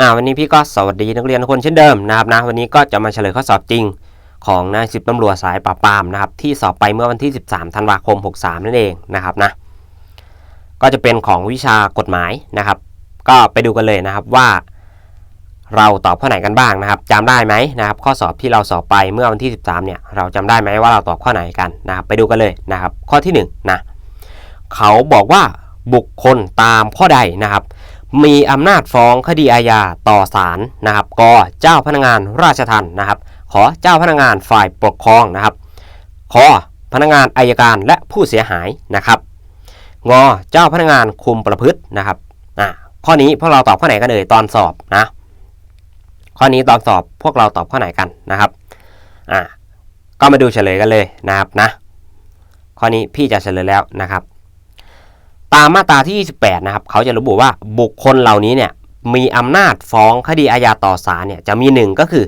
อ่าวันนี้พี่ก็สวัสดีนักเรียนทุกคนเช่นเดิมนะครับนะวันนี้ก็จะมาเฉลยข้อสอบจริงของนายสิบตำรวจสายปราบปรามนะครับที่สอบไปเมื่อวันที่ 13ธันวาคม 63 นั่นเองนะครับนะก็จะเป็นของวิชากฎหมายนะครับ ก็ไปดูกันเลยนะครับว่า เราตอบข้อไหนกันบ้างนะครับจำได้ไหมนะครับ ข้อสอบที่เราสอบไปเมื่อวันที่ 13 เนี่ยเราจำได้ไหมว่าเราตอบข้อไหนกันนะครับ ไปดูกันเลยนะครับ ข้อที่1นงนะเขาบอกว่าบุคคลตามข้อใดนะครับ มีอำนาจฟ้องคดีอาญาต่อศาลนะครับกเจ้าพนักงานราชทัณฑ์นะครับ ขอเจ้าพนักงานฝ่ายปกครองนะครับขอพนักงานอายการและผู้เสียหายนะครับงอเจ้าพนักงานคุมประพฤตินะครับอ่าข้อนี้พวกเราตอบข้อไหนกันเอ่ยตอนสอบนะข้อนี้ตอนสอบพวกเราตอบข้อไหนกันนะครับอ่าก็มาดูเฉลยกันเลยนะครับนะข้อนี้พี่จะเฉลยแล้วนะครับ ตามมาตราที่ 28 นะครับ เขาจะระบุว่าบุคคลเหล่านี้เนี่ยมีอำนาจฟ้องคดีอาญาต่อศาลเนี่ยจะมี 1 ก็คือ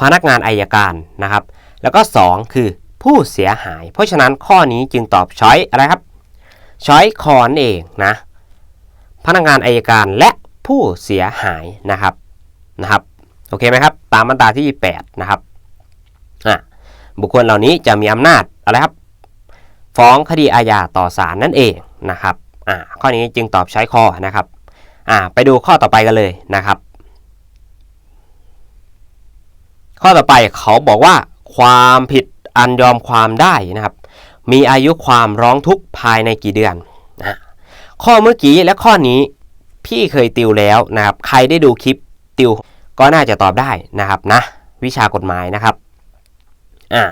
พนักงานอายการนะครับ แล้วก็ 2 คือผู้เสียหาย เพราะฉะนั้นข้อนี้จึงตอบช้อยอะไรครับช้อยคอนเองนะพนักงานอายการและผู้เสียหายนะครับนะครับโอเคไหมครับ ตามมาตราที่ 8 นะครับอะบุคคลเหล่านี้จะมีอำนาจอะไรครับ ฟ้องคดีอาญาต่อศาลนั่นเองนะครับ อ่าข้อนี้จึงตอบใช้ข้อนะครับอ่าไปดูข้อต่อไปกันเลยนะครับ ข้อต่อไปเขาบอกว่า ความผิดอันยอมความได้นะครับ มีอายุความร้องทุกข์ภายในกี่เดือนนะข้อเมื่อกี้และข้อนี้พี่เคยติวแล้วนะครับ ใครได้ดูคลิปติวก็น่าจะตอบได้นะครับนะ วิชากฎหมายนะครับอ่า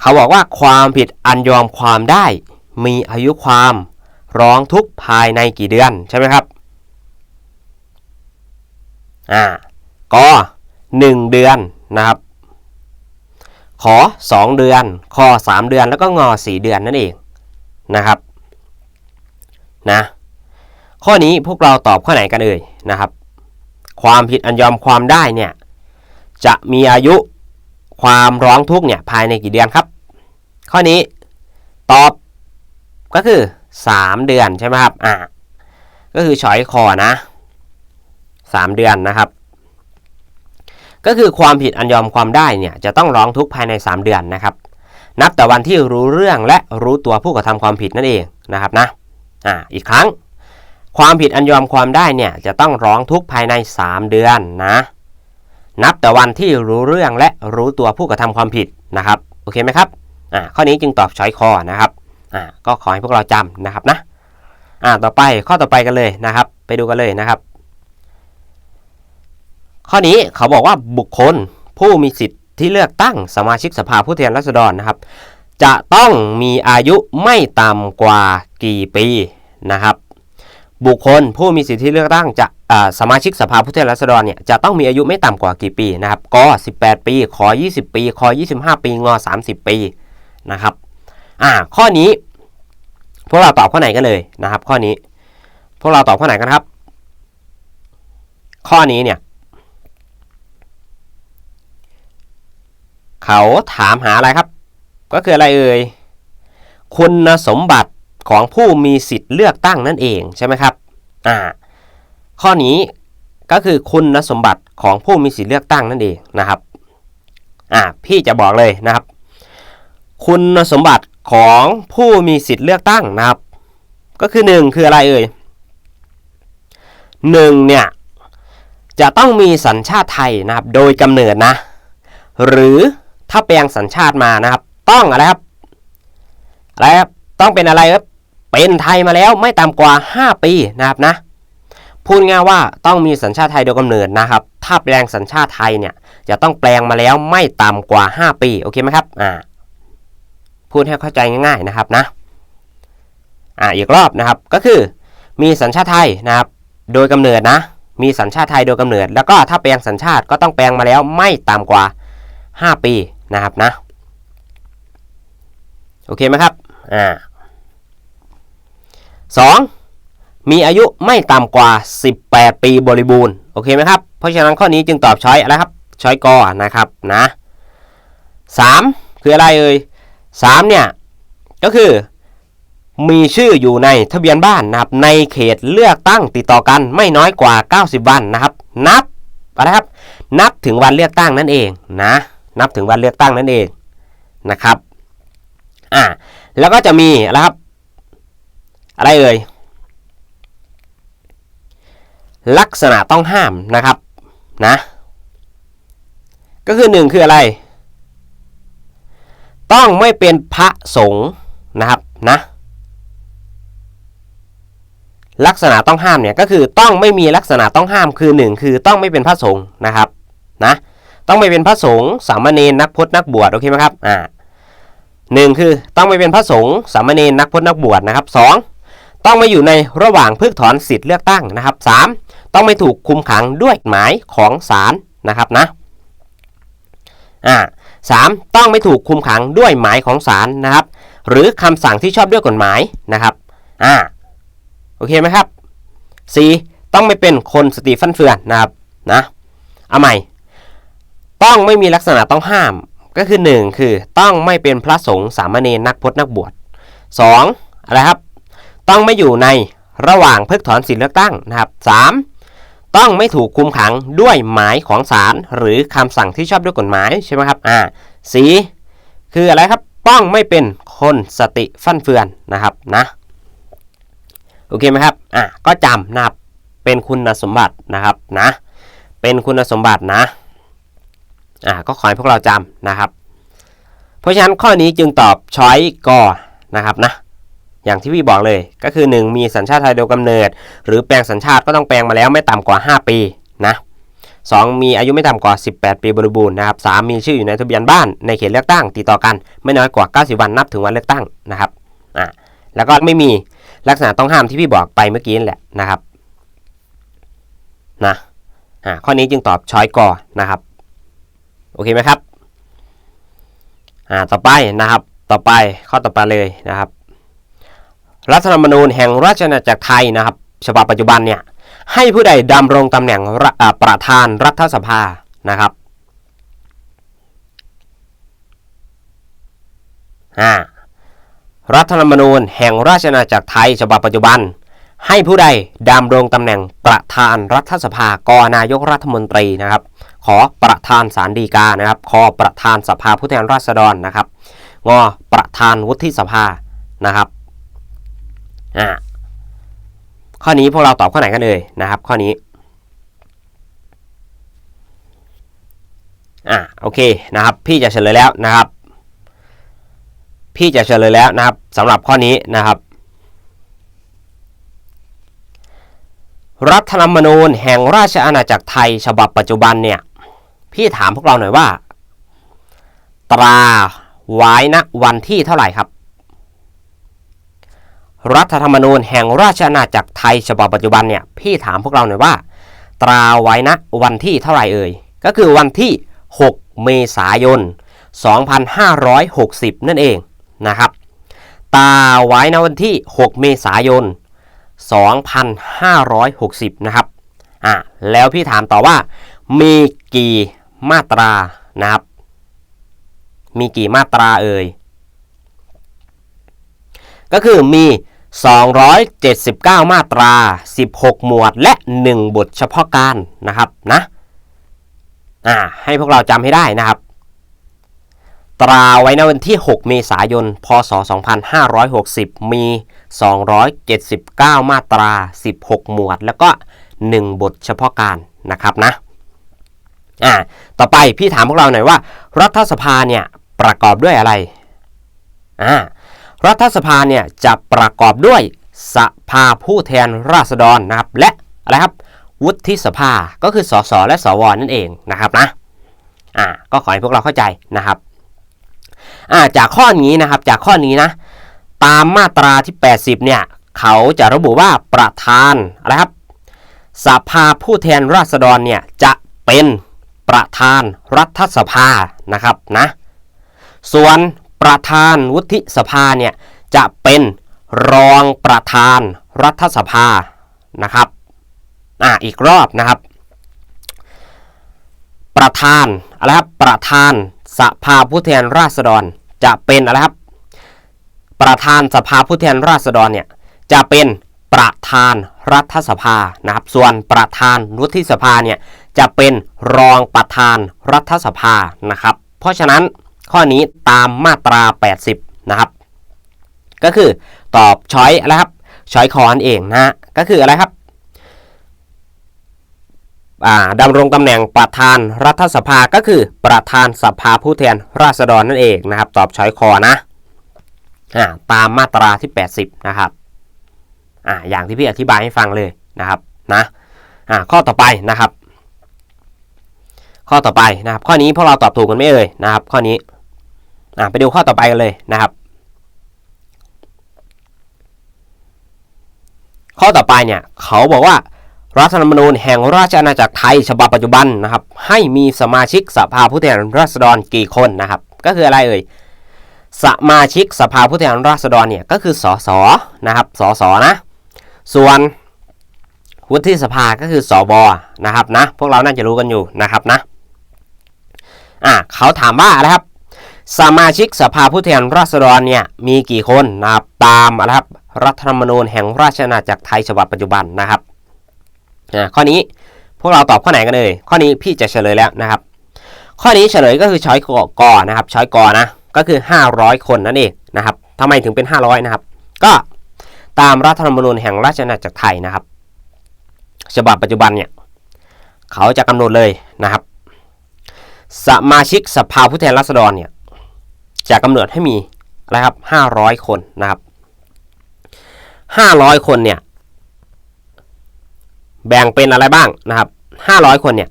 เขาบอกว่าความผิดอันยอมความได้ มีอายุความ ร้องทุกข์ภายในกี่เดือนใช่ไหมครับอ่าก็1เดือนนะครับขอ 2 เดือนคอ3 เดือนแล้วก็งอ 4 เดือนนั่นเองนะครับนะข้อนี้พวกเราตอบข้อไหนกันเอ่ยนะครับ ความผิดอันยอมความได้เนี่ยจะมีอายุความร้องทุกข์เนี่ยภายในกี่เดือนครับ ข้อนี้ตอบก็คือ 3 เดือนใช่ไหมครับอ่าก็คือช้อยคอนะ3 เดือนนะครับ ก็คือความผิดอันยอมความได้เนี่ยจะต้องร้องทุกข์ภายใน 3 เดือนนะครับ นับแต่วันที่รู้เรื่องและรู้ตัวผู้กระทำความผิดนั่นเองนะครับนะอ่าอีกครั้ง ความผิดอันยอมความได้เนี่ยจะต้องร้องทุกข์ภายใน 3 เดือนนะนับแต่วันที่รู้เรื่องและรู้ตัวผู้กระทำความผิดนะครับโอเคไหมครับอ่าข้อนี้จึงตอบช้อยคอนะครับ อ่าก็ขอให้พวกเราจำนะครับนะอ่าต่อไปข้อต่อไปกันเลยนะครับ ไปดูกันเลยนะครับ ข้อนี้เขาบอกว่าบุคคลผู้มีสิทธิ์ที่เลือกตั้งสมาชิกสภาผู้แทนราษฎรนะครับ จะต้องมีอายุไม่ต่ำกว่ากี่ปีนะครับ บุคคลผู้มีสิทธิ์ที่เลือกตั้งจะสมาชิกสภาผู้แทนราษฎรเนี่ยจะต้องมีอายุไม่ต่ำกว่ากี่ปีนะครับก18 ปีขอ 20 ปีขอ 25 ปีงอ 30 ปีนะครับ อ่า ข้อนี้ พวกเราตอบข้อไหนกันเลยนะครับ ข้อนี้ พวกเราตอบข้อไหนกันครับ ข้อนี้เนี่ย เขาถามหาอะไรครับ ก็คืออะไรเอ่ย คุณสมบัติของผู้มีสิทธิ์เลือกตั้งนั่นเองใช่ไหมครับ อ่า ข้อนี้ก็คือคุณสมบัติของผู้มีสิทธิ์เลือกตั้งนั่นเองนะครับ อ่า พี่จะบอกเลยนะครับ คุณสมบัติ ของผู้มีสิทธิ์เลือกตั้งนะครับ ก็คือ 1 คืออะไรเอ่ยหนึ่งเนี่ยจะต้องมีสัญชาติไทยนะครับ โดยกำเนิดนะ หรือถ้าแปลงสัญชาติมานะครับ ต้องอะไรครับอะไรครับต้องเป็นอะไรครับเป็นไทยมาแล้วไม่ต่ำกว่า 5 ปีนะครับนะพูดง่ายว่าต้องมีสัญชาติไทยโดยกำเนิดนะครับ ถ้าแปลงสัญชาติไทยเนี่ยจะต้องแปลงมาแล้วไม่ต่ำกว่า 5 ปีโอเคไหมครับอ่า พูดให้เข้าใจง่ายๆนะครับนะอ่าอีกรอบนะครับก็คือมีสัญชาติไทยนะครับ โดยกำเนิดนะ มีสัญชาติไทยโดยกำเนิด แล้วก็ถ้าแปลงสัญชาติก็ต้องแปลงมาแล้วไม่ต่ำกว่า 5 ปีนะครับนะโอเคไหมครับอ่าสองมีอายุไม่ต่ำกว่า 18 ปีบริบูรณ์โอเคไหมครับ เพราะฉะนั้นข้อนี้จึงตอบช้อยอะไรครับช้อยกอนะครับนะสามคืออะไรเอ่ย สามเนี่ยก็คือมีชื่ออยู่ในทะเบียนบ้านนะครับในเขตเลือกตั้งติดต่อกันไม่น้อยกว่า 90 วันนะครับ นับอะไรครับ นับถึงวันเลือกตั้งนั่นเองนะนับถึงวันเลือกตั้งนั่นเองนะครับอ่าแล้วก็จะมีอะไรครับ อะไรเอ่ยลักษณะต้องห้ามนะครับนะก็คือหนึ่งคืออะไร ต้องไม่เป็นพระสงฆ์นะครับนะลักษณะต้องห้ามเนี่ยก็คือต้องไม่มีลักษณะต้องห้ามคือหนึ่งคือต้องไม่เป็นพระสงฆ์นะครับนะต้องไม่เป็นพระสงฆ์สามเณรนักพจนักบวชโอเคไหมครับอ่าหนึ่งคือต้องไม่เป็นพระสงฆ์สามเณรนักพจนักบวชนะครับสองต้องไม่อยู่ในระหว่างเพิกถอนสิทธิ์เลือกตั้งนะครับสามต้องไม่ถูกคุมขังด้วยหมายของศาลนะครับนะอ่า สามต้องไม่ถูกคุมขังด้วยหมายของศาลนะครับ หรือคำสั่งที่ชอบด้วยกฎหมายนะครับอ่าโอเคไหมครับ 4. ต้องไม่เป็นคนสติฟันเฟือนนะครับนะเอาใหม่ ต้องไม่มีลักษณะต้องห้าม ก็คือ 1 คือต้องไม่เป็นพระสงฆ์สามเณรนักพจนักบวช 2. อะไรครับ ต้องไม่อยู่ในระหว่างเพิกถอนสิทธิเลือกตั้งนะครับ 3. ต้องไม่ถูกคุมขังด้วยหมายของศาลหรือคำสั่งที่ชอบด้วยกฎหมายใช่ไหมครับอ่า 4. คืออะไรครับต้องไม่เป็นคนสติฟันเฟือนนะครับนะโอเคไหมครับอะก็จำนะครับเป็นคุณสมบัตินะครับนะเป็นคุณสมบัตินะอะก็ขอให้พวกเราจำนะครับ เพราะฉะนั้นข้อนี้จึงตอบช้อยกอนะครับนะ อย่างที่พี่บอกเลย ก็คือ 1 มีสัญชาติไทยโดยกำเนิด หรือแปลงสัญชาติก็ต้องแปลงมาแล้วไม่ต่ำกว่า 5 ปีนะ2มีอายุไม่ต่ำกว่า 18 ปีบริบูรณ์นะครับ3มีชื่ออยู่ในทะเบียนบ้านในเขตเลือกตั้ง ติดต่อกันไม่น้อยกว่า 90 วันนับถึงวันเลือกตั้งนะครับอะแล้วก็ไม่มีลักษณะต้องห้ามที่พี่บอกไปเมื่อกี้นั่นแหละนะครับนะอ่าข้อนี้จึงตอบช้อยกอนะครับโอเคไหมครับอ่าต่อไปนะครับต่อไปข้อต่อไปเลยนะครับ รัฐธรรมนูญแห่งราชอาณาจักรไทยนะครับ ฉบับปัจจุบันเนี่ยให้ผู้ใดดำรงตำแหน่งรประธานรัฐสภานะครับรัฐธรรมนูญแห่งราชอาณาจักรไทยฉบับปัจจุบัน ให้ผู้ใดดำรงตำแหน่งประธานรัฐสภากนายกรัฐมนตรีนะครับ ขอประธานสารดีกานะครับขอประธานสภาผู้แทนราษฎรนะครับงอประธานวุฒิสภานะครับ อ่าข้อนี้พวกเราตอบข้อไหนกันเลยนะครับ ข้อนี้อ่าโอเคนะครับ พี่จะเฉลยแล้วนะครับ พี่จะเฉลยแล้วนะครับสำหรับข้อนี้นะครับ รัฐธรรมนูญแห่งราชอาณาจักรไทยฉบับปัจจุบันเนี่ยพี่ถามพวกเราหน่อยว่า ตราไว้ณวันที่เท่าไหร่ครับ รัฐธรรมนูญแห่งราชอาณาจักรไทยฉบับปัจจุบันเนี่ยพี่ถามพวกเราหน่อยว่า ตราไว้ณวันที่เท่าไหร่เอ่ยก็คือวันที่ 6 เมษายน 2560 นั่นเองนะครับ ตาไว้ในวันที่ 6 เมษายน 2560 นะครับอะแล้วพี่ถามต่อว่า มีกี่มาตรานะครับ มีกี่มาตราเอ่ย ก็คือมี 279 มาตรา 16 หมวดและ 1 บทเฉพาะการนะครับนะอ่าให้พวกเราจำให้ได้นะครับ ตราไว้ในวันที่ 6 เมษายน พศ 2560 มี 279 มาตรา 16 หมวด แล้วก็ 1 บทเฉพาะการนะครับนะอ่าต่อไปพี่ถามพวกเราหน่อยว่า รัฐสภาเนี่ยประกอบด้วยอะไรอ่า รัฐสภาเนี่ยจะประกอบด้วยสภาผู้แทนราษฎรนะครับและอะไรครับวุฒิสภาก็คือสสและสวนั่นเองนะครับนะอ่าก็ขอให้พวกเราเข้าใจนะครับอ่าจากข้อนี้นะครับจากข้อนี้นะตามมาตราที่ 80 เนี่ยเขาจะระบุว่าประธานอะไรครับสภาผู้แทนราษฎรเนี่ยจะเป็นประธานรัฐสภานะครับนะส่วน ประธานวุฒิสภาเนี่ยจะเป็นรองประธานรัฐสภานะครับอ่าอีกรอบนะครับ ประธานอะไรครับประธานสภาผู้แทนราษฎรจะเป็นอะไรครับ ประธานสภาผู้แทนราษฎรเนี่ยจะเป็นประธานรัฐสภานะครับ ส่วนประธานวุฒิสภาเนี่ยจะเป็นรองประธานรัฐสภานะครับ เพราะฉะนั้น ข้อนี้ตามมาตรา 80 นะครับ ก็คือตอบช้อยอะไรครับช้อยคอนเองนะ ก็คืออะไรครับดำรงตำแหน่งประธานรัฐสภาก็คือประธานสภาผู้แทนราษฎรนั่นเองนะครับ ตอบช้อยคอนะตามมาตราที่ 80 นะครับออย่างที่พี่อธิบายให้ฟังเลยนะครับนะข้อต่อไปนะครับ ข้อต่อไปนะครับ ข้อนี้พวกเราตอบถูกกันไม่เอ่ยนะครับ ข้อนี้ อ่าไปดูข้อต่อไปกันเลยนะครับ ข้อต่อไปเนี่ยเขาบอกว่ารัฐธรรมนูญแห่งราชอาณาจักรไทยฉบับปัจจุบันนะครับ ให้มีสมาชิกสภาผู้แทนราษฎรกี่คนนะครับ ก็คืออะไรเอ่ยสมาชิกสภาผู้แทนราษฎรเนี่ยก็คือสสนะครับสสนะ ส่วนวุฒิสภาก็คือสวนะครับนะ พวกเราน่าจะรู้กันอยู่นะครับนะอะเขาถามว่าอะครับ สมาชิกสภาผู้แทนราษฎรเนี่ยมีกี่คนนะครับตามนะครับรัฐธรรมนูญแห่งราชอาณาจักรไทยฉบับปัจจุบันนะครับข้อนี้พวกเราตอบข้อไหนกันเลยข้อนี้พี่จะเฉลยแล้วนะครับ ข้อนี้เฉลยก็คือช้อยกอกนะครับช้อยกอนะก็คือ 500 คนนั่นเองนะครับทำไมถึงเป็น 500นะครับ ก็ตามรัฐธรรมนูญแห่งราชอาณาจักรไทยนะครับ ฉบับปัจจุบันเนี่ยเขาจะกำหนดเลยนะครับ สมาชิกสภาผู้แทนราษฎรเนี่ย จะกำหนดให้มีอะไรครับ500 คนนะครับ500 คนเนี่ยแบ่งเป็นอะไรบ้างนะครับ500 คนเนี่ย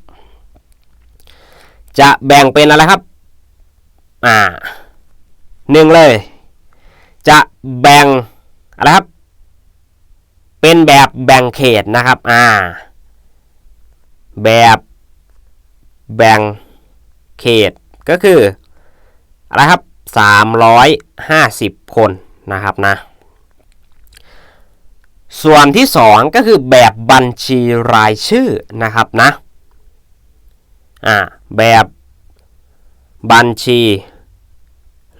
จะแบ่งเป็นอะไรครับอ่าหนึ่งเลย จะแบ่งอะไรครับ เป็นแบบแบ่งเขตนะครับอ่าแบบแบ่งเขตก็คืออะไรครับ 350 คนนะครับนะ ส่วนที่ 2 ก็คือแบบบัญชีรายชื่อนะครับนะอ่าแบบบัญชี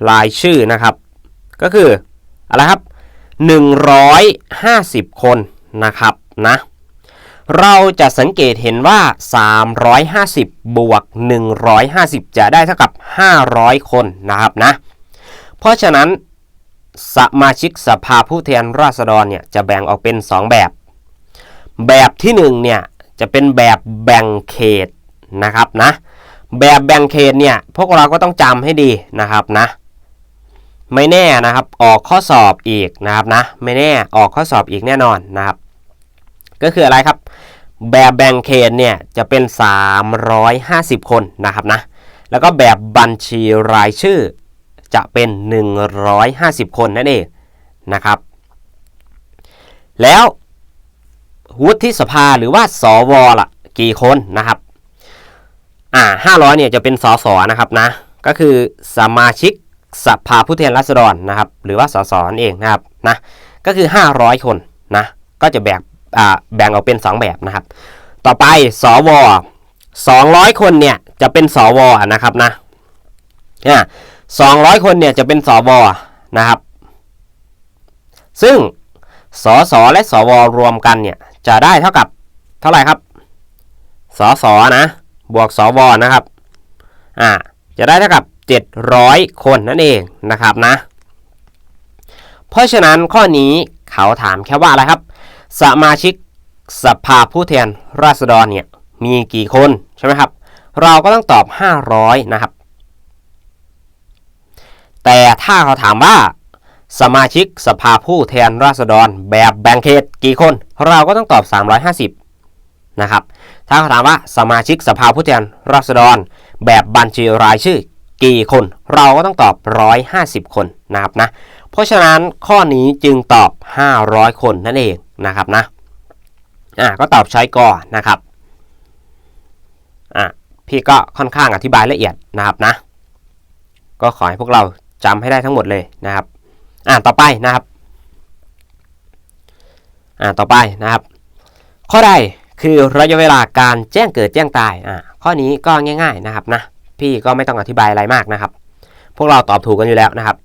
รายชื่อนะครับ ก็คืออะไรครับ 150 คนนะครับนะ เราจะสังเกตเห็นว่า 350 บวก 150 จะได้เท่ากับ 500 คนนะครับนะ เพราะฉะนั้นสมาชิกสภาผู้แทนราษฎรเนี่ยจะแบ่งออกเป็น 2 แบบ แบบที่1เนี่ยจะเป็นแบบแบ่งเขตนะครับนะ แบบแบ่งเขตเนี่ยพวกเราก็ต้องจำให้ดีนะครับนะ ไม่แน่นะครับออกข้อสอบอีกนะครับนะ ไม่แน่ออกข้อสอบอีกแน่นอนนะครับ ก็คืออะไรครับ แบบแบ่งเขตเนี่ยจะเป็น 350 คนนะครับนะ แล้วก็แบบบัญชีรายชื่อจะเป็น 150 คนนั่นเองนะครับ แล้ววุฒิสภาหรือว่าสวล่ะกี่คนนะครับอ่า500เนี่ยจะเป็นสสนะครับนะ ก็คือสมาชิกสภาผู้แทนราษฎรนะครับ หรือว่าสสนั่นเองนะครับนะ ก็คือ 500 คนนะ ก็จะแบ่ง แบ่งออกเป็น 2 แบบนะครับ ต่อไปสว200 คนเนี่ยจะเป็นสวนะครับนะเนี่ย200คนเนี่ยจะเป็นสวนะครับ ซึ่งสสและสวรวมกันเนี่ยจะได้เท่ากับเท่าไหร่ครับสสนะบวกสวนะครับอ่าจะได้เท่ากับ 700 คนนั่นเองนะครับนะ เพราะฉะนั้นข้อนี้เขาถามแค่ว่าอะไรครับ สมาชิกสภาผู้แทนราษฎรเนี่ยมีกี่คนใช่ไหมครับ เราก็ต้องตอบ 500 นะครับ แต่ถ้าเขาถามว่าสมาชิกสภาผู้แทนราษฎรแบบแบ่งเขตกี่คน เราก็ต้องตอบ 350 นะครับ ถ้าเขาถามว่าสมาชิกสภาผู้แทนราษฎร แบบบัญชีรายชื่อกี่คน เราก็ต้องตอบ 150 คนนะครับนะ เพราะฉะนั้นข้อนี้จึงตอบ 500 คนนั่นเอง นะครับนะอ่าก็ตอบใช้ก่อนนะครับอะพี่ก็ค่อนข้างอธิบายละเอียดนะครับนะ ก็ขอให้พวกเราจำให้ได้ทั้งหมดเลยนะครับอ่าต่อไปนะครับอ่าต่อไปนะครับ ข้อใดคือระยะเวลาการแจ้งเกิดแจ้งตายอ่าข้อนี้ก็ง่าย ๆนะครับนะพี่ก็ไม่ต้องอธิบายอะไรมากนะครับ พวกเราตอบถูกกันอยู่แล้วนะครับ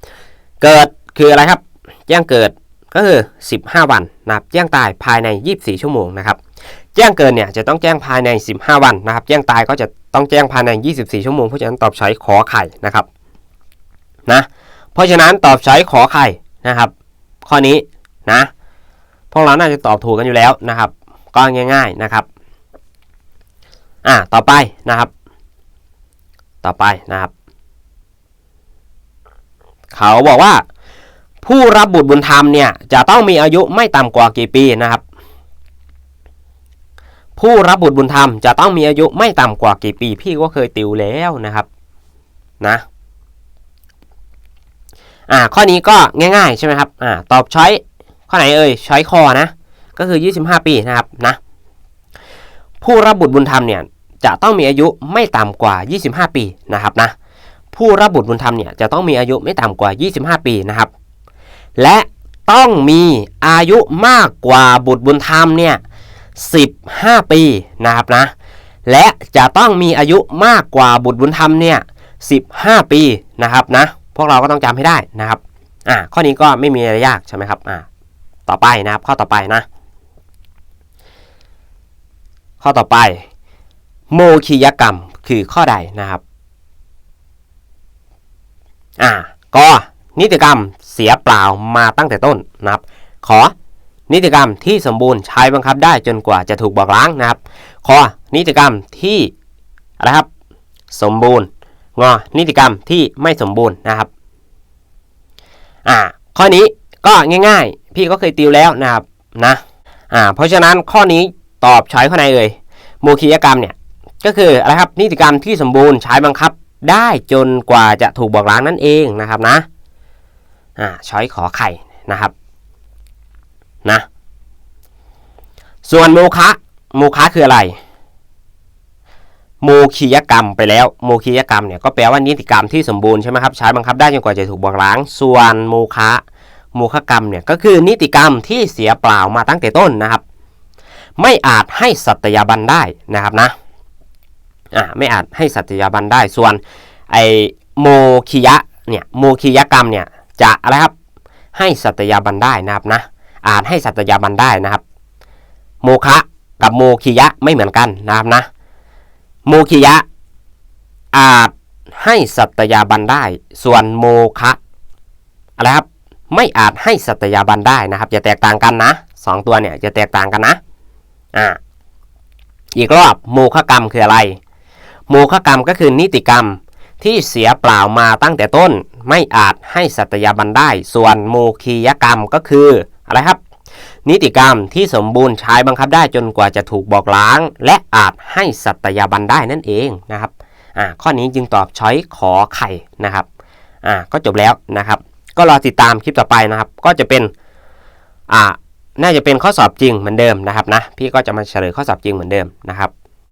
เกิดคืออะไรครับ แจ้งเกิด ก็คือ 15 วันนะครับแจ้งตายภายใน 24 ชั่วโมงนะครับแจ้งเกิดเนี่ยจะต้องแจ้งภายใน 15 วันนะครับ แจ้งตายก็จะต้องแจ้งภายใน 24 ชั่วโมงเพราะฉะนั้นตอบใช้ขอไข่นะครับนะเพราะฉะนั้นตอบใช้ขอไข่นะครับ ข้อนี้นะพวกเราน่าจะตอบถูกกันอยู่แล้วนะครับ ก็ง่าย ๆนะครับอ่าต่อไปนะครับ ต่อไปนะครับ เขาบอกว่า ผู้รับบุตรบุญธรรมเนี่ยจะต้องมีอายุไม่ต่ำกว่ากี่ปีนะครับ ผู้รับบุตรบุญธรรมจะต้องมีอายุไม่ต่ำกว่ากี่ปี พี่ก็เคยติวแล้วนะครับนะอ่าข้อนี้ก็ง่ายๆใช่ไหมครับอ่าตอบช้อยข้อไหนเอ่ยช้อยคอนะก็คือ 25 ปีนะครับนะผู้รับบุตรบุญธรรมเนี่ยจะต้องมีอายุไม่ต่ำกว่า 25 ปีนะครับนะผู้รับบุตรบุญธรรมเนี่ยจะต้องมีอายุไม่ต่ำกว่า 25 ปีนะครับ และต้องมีอายุมากกว่าบุตรบุญธรรมเนี่ย15 ปีนะครับนะ และจะต้องมีอายุมากกว่าบุตรบุญธรรมเนี่ย15 ปีนะครับนะ พวกเราก็ต้องจำให้ได้นะครับ อ่า ข้อนี้ก็ไม่มีอะไรยากใช่ไหมครับ อ่า ต่อไปนะครับ ข้อต่อไปนะ ข้อต่อไป โมคียกรรมคือข้อใดนะครับ อ่า ก็ นิติกรรมเสียเปล่ามาตั้งแต่ต้นนะครับ ขอนิติกรรมที่สมบูรณ์ใช้บังคับได้จนกว่าจะถูกบอกล้างนะครับ ขอนิติกรรมที่อะไรครับ สมบูรณ์งอนิติกรรมที่ไม่สมบูรณ์นะครับอ่าข้อนี้ก็ง่ายๆ พี่ก็เคยติวแล้วนะครับนะอ่าเพราะฉะนั้นข้อนี้ตอบใช้ข้อไหนเอ่ยโมคียกรรมเนี่ยก็คืออะไรครับนิติกรรมที่สมบูรณ์ใช้บังคับได้จนกว่าจะถูกบอกล้างนั่นเองนะครับนะ อ่าช้อยขอไข่นะครับนะส่วนโมคะโมคะคืออะไร โมคียกรรมไปแล้วโมคียกรรมเนี่ยก็แปลว่านิติกรรมที่สมบูรณ์ใช่ไหมครับใช้บังคับได้จนกว่าจะถูกบอกล้าง ส่วนโมคะโมฆกรรมเนี่ยก็คือนิติกรรมที่เสียเปล่ามาตั้งแต่ต้นนะครับ ไม่อาจให้สัตยาบันได้นะครับนะอ่าไม่อาจให้สัตยาบันได้ส่วนไอโมคิยะเนี่ยโมคิยกรรมเนี่ย จะอะไรครับ ให้สัตยาบันได้นะครับนะอาจให้สัตยาบันได้นะครับ โมคะกับโมคิยะไม่เหมือนกันนะครับนะ โมคิยะอาจให้สัตยาบันได้ ส่วนโมคะอะไรครับไม่อาจให้สัตยาบันได้นะครับ จะแตกต่างกันนะสองตัวเนี่ยจะแตกต่างกันนะอ่าอีกรอบโมฆกรรมคืออะไร โมฆกรรมก็คือนิติกรรมที่เสียเปล่ามาตั้งแต่ต้น ไม่อาจให้สัตยาบันได้ ส่วนโมคียกรรมก็คืออะไรครับ นิติกรรมที่สมบูรณ์ใช้บังคับได้จนกว่าจะถูกบอกล้าง และอาจให้สัตยาบันได้นั่นเองนะครับอ่าข้อนี้จึงตอบช้อยขอไข่นะครับอ่าก็จบแล้วนะครับ ก็รอติดตามคลิปต่อไปนะครับ ก็จะเป็นอ่าน่าจะเป็นข้อสอบจริงเหมือนเดิมนะครับนะพี่ก็จะมาเฉลยข้อสอบจริงเหมือนเดิมนะครับ